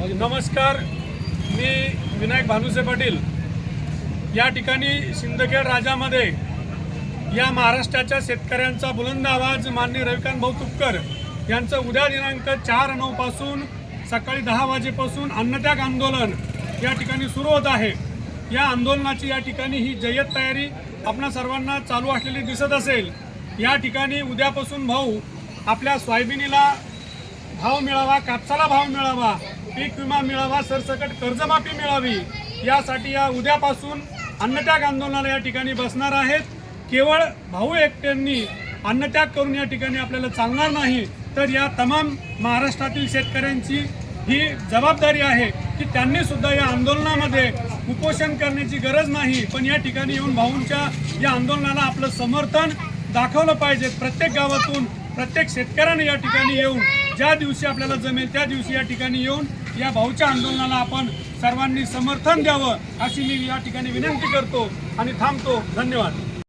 नमस्कार मी विनायक भानुसे पाटील. या ठिकाणी सिंदखेड राजामध्ये या महाराष्ट्राच्या शेतकऱ्यांचा बुलंद आवाज माननीय रविकांत भाऊ तुपकर यांचं उद्या दिनांक चार नऊपासून सकाळी दहा वाजेपासून अन्नत्याग आंदोलन या ठिकाणी सुरू होत आहे. या आंदोलनाची या ठिकाणी ही जय्यत तयारी आपणा सर्वांना चालू असलेली दिसत असेल. या ठिकाणी उद्यापासून भाऊ आपल्या सोयाबिनीला भाव मिळावा कापसाला भाव मिळावा पीक विमा मिळावा सरसकट कर्जमाफी मिळावी यासाठी या उद्यापासून अन्नत्याग आंदोलनाला या ठिकाणी बसणार आहेत. केवळ भाऊ एकट्यांनी अन्नत्याग करून या ठिकाणी आपल्याला चालणार नाही तर या तमाम महाराष्ट्रातील शेतकऱ्यांची ही जबाबदारी आहे की त्यांनी सुद्धा या आंदोलनामध्ये उपोषण करण्याची गरज नाही पण या ठिकाणी येऊन भाऊंच्या या आंदोलनाला आपलं समर्थन दाखवलं पाहिजे. प्रत्येक गावातून प्रत्येक शेतकऱ्याने या ठिकाणी येऊन ज्या दिवशी आपल्याला जमेल त्या दिवशी या ठिकाणी येऊन या भाऊच्या आंदोलनाला आपण सर्वांनी समर्थन द्यावं अशी मी या ठिकाणी विनंती करतो आणि थांबतो. धन्यवाद.